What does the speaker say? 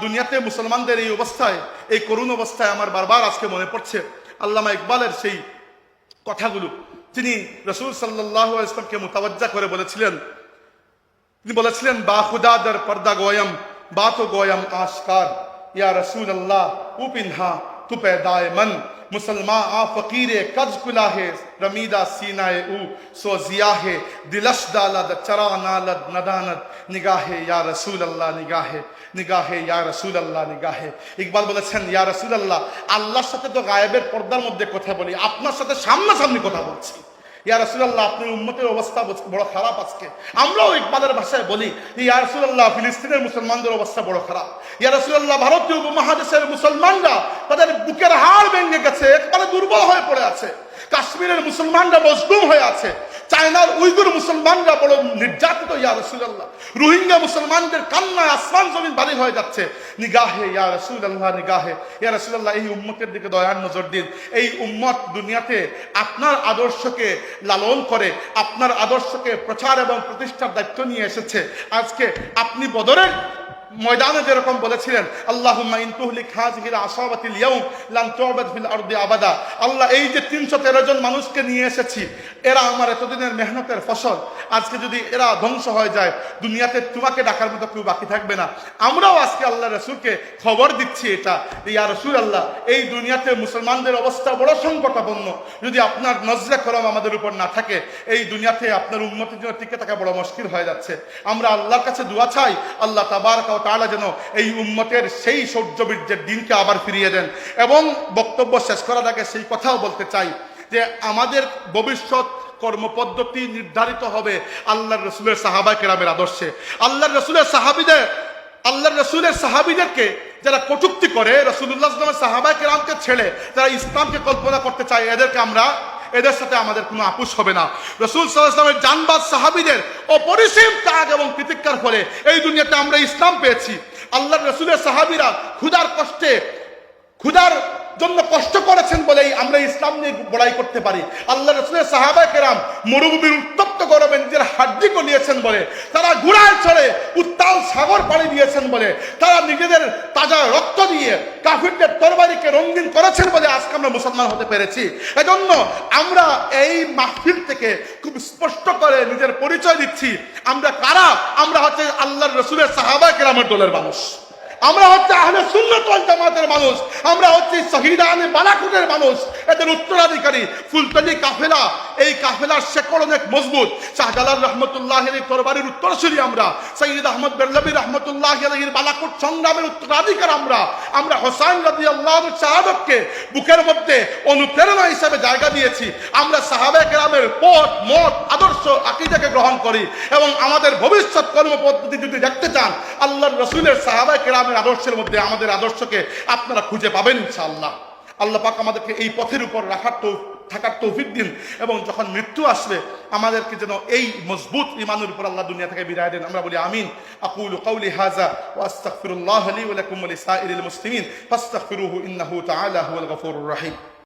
দুনিয়াতে মুসলমানদের এই অবস্থায়, এই করুণ অবস্থায় আমার বারবার আজকে মনে পড়ছে আল্লামা ইকবালের সেই কথাগুলো। তিনি রসুল সাল্লাহ ইসলামকে মোতাবজ্জা করে বলেছিলেন, তিনি বলেছিলেন, বা খুদাদার পর্দা গোয়াম, বা তো গোয়াম আশকার। ইয়া রসুল আল্লাহ উ تو پیدائے من مسلمان آ فقیر قد کلا ہے رمیدہ سینا او سو ضیا ہے دلش دالد چرا نالد نداند نگاہ یا رسول اللہ نگاہ نگاہ یا رسول اللہ نگاہ ইকবাল বলেছেন ইয়া اللہ আল্লাহ আল্লাহর সাথে তো গায়েবের পর্দার মধ্যে কথা বলি আপনার সাথে সামনাসামনি کتھا বলছি ইয়া রসুল্লাহ আপনার উন্মতের অবস্থা বড় খারাপ আজকে। আমরাও ইকবালের ভাষায় বলি, ইয়া রসুল্লাহ ফিলিস্তিনের মুসলমানদের অবস্থা বড় খারাপ। ইয়া রসুল্লাহ ভারতীয় উপমহাদেশের মুসলমানরা তাদের বুকের হাড় ভেঙে গেছে, একবারে দুর্বল হয়ে পড়ে আছে। কাশ্মীরের মুসলমানরা মজলুম হয়ে আছে। চায়নার উইগুর মুসলমানরা বড় নির্যাতিত, ইয়া রসুল্লাহ রোহিঙ্গা মুসলমানদের কান্নায় আসমান জমিন বাড়ি হয়ে যাচ্ছে। নিগাহে, ইয়া রসুল্লাহ নিগাহে। ইয়া রসুল্লাহ এই উম্মতের দিকে দয়ার নজর দিন। এই উম্মত দুনিয়াতে আপনার আদর্শকে লালন করে, আপনার আদর্শকে প্রচার এবং প্রতিষ্ঠার দায়িত্ব নিয়ে এসেছে। আজকে আপনি বদরের ময়দানে যেরকম বলেছিলেন, আল্লাহুম্মা ইন তুহলিক হাযিহিল আসাবাতিল ইয়াউম তু'বাদ ফিল আরদি আবাদা। আল্লাহ, এই যে 313 জন মানুষকে নিয়ে এসেছি, এরা আমার এতদিনের মেহনতের ফসল। আজকে যদি এরা ধ্বংস হয়ে যায়, দুনিয়াতে তোমাকে ডাকার মতো কেউ বাকি থাকবে না। আমরাও আজকে আল্লাহ রসুলকে খবর দিচ্ছি এটা ইয়া রসুল আল্লাহ এই দুনিয়াতে মুসলমানদের অবস্থা বড় সংকটাপন্ন যদি আপনার নজরে করম আমাদের উপর না থাকে, এই দুনিয়াতে আপনার উন্নতির জন্য টিকে থাকা বড় মুশকিল হয়ে যাচ্ছে। আমরা আল্লাহর কাছে দোয়া চাই, আল্লাহ তাবারক তাআলা যেন এই উম্মতের সেই সৌর্যবীর্যের দিনকে আবার ফিরিয়ে দেন। এবং বক্তব্য শেষ করার আগে সেই কথাও বলতে চাই যে আমাদের ভবিষ্যৎ কর্মপদ্ধতি নির্ধারিত হবে আল্লাহর রসুলের সাহাবা কেরামের আদর্শে। আল্লাহ রসুলের সাহাবিদের, আল্লাহর রসুলের সাহাবিদেরকে যারা কটুক্তি করে রসুল্লাহ সাহাবা কেরামকে ছেড়ে, যারা ইসলামকে কল্পনা করতে চায়, এদেরকে আমরা এদের সাথে আমাদের কোনো আপোষ হবে না। রসুল সাল্লাহামের জানবাদ সাহাবিদের অপরিসীম ত্যাগ এবং প্রতিজ্ঞার ফলে এই দুনিয়াতে আমরা ইসলাম পেয়েছি। আল্লাহ রসুলের সাহাবিরা ক্ষুধার কষ্টে, ক্ষুধার জন্য কষ্ট করেছেন বলেই আমরা ইসলাম নিয়ে বড়াই করতে পারি। আল্লাহ রসুলের সাহাবা কেরাম মরুভূমির উত্তপ্ত গরমে নিজের হাড্ডি গলিয়েছেন বলে, তারা ঘুরায় চড়ে উত্তাল সাগর পাড়ি দিয়েছেন বলে, তারা নিজেদের তাজা রক্ত দিয়ে কাফিরদের তরবারিকে রঙিন করেছেন বলে আজকে আমরা মুসলমান হতে পেরেছি। এজন্য আমরা এই মাহফিল থেকে খুব স্পষ্ট করে নিজের পরিচয় দিচ্ছি। আমরা কারা? আমরা হচ্ছে আল্লাহর রসুলের সাহাবা কেরামের দলের মানুষ। আমরা হচ্ছে আহলে সুন্নত ওয়াল জামাতের মানুষ আমরা হচ্ছে শহীদানে বালাকুটের মানুষ এদের উত্তরাধিকারী ফুলতলি কাফেলা। এই কাফেলার শেকড় অনেক মজবুত। শাহজালাল রহমতুল্লাহ তরবারির উত্তরসূরি আমরা সঈদ আহমদ বেল্লবী রহমতুল্লাহ বালাকুট সংগ্রামের উত্তরাধিকার আমরা। আমরা হোসাইন রাজি আল্লাহ শাহাদতকে বুকের মধ্যে অনুপ্রেরণা হিসেবে জায়গা দিয়েছি। আমরা সাহাবে কেরামের পথ, মত, আদর্শ, আকিদাকে গ্রহণ করি এবং আমাদের ভবিষ্যৎ কর্মপদ্ধতি যদি দেখতে চান, আল্লাহর রসুলের সাহাবা কেরামের আদর্শের মধ্যে আমাদের আদর্শকে আপনারা খুঁজে পাবেন ইনশাআল্লাহ। আল্লাহ পাক আমাদেরকে এই পথের উপর রাখার তো থাকার তৌফিক দিন এবং যখন মৃত্যু আসবে, আমাদেরকে যেন এই মজবুত ইমানের উপর আল্লাহ দুনিয়া থেকে বিদায় দেন। আমরা বলি আমিন। আকুল কাউলি হাজা ও আস্তাগফিরুল্লাহ লি ওয়া লাকুম ওয়া লিসাইরিল মুসলিমিন। ফাস্তাগফিরুহু ইন্নাহু তাআলা হুয়াল গফুরুর রহিম।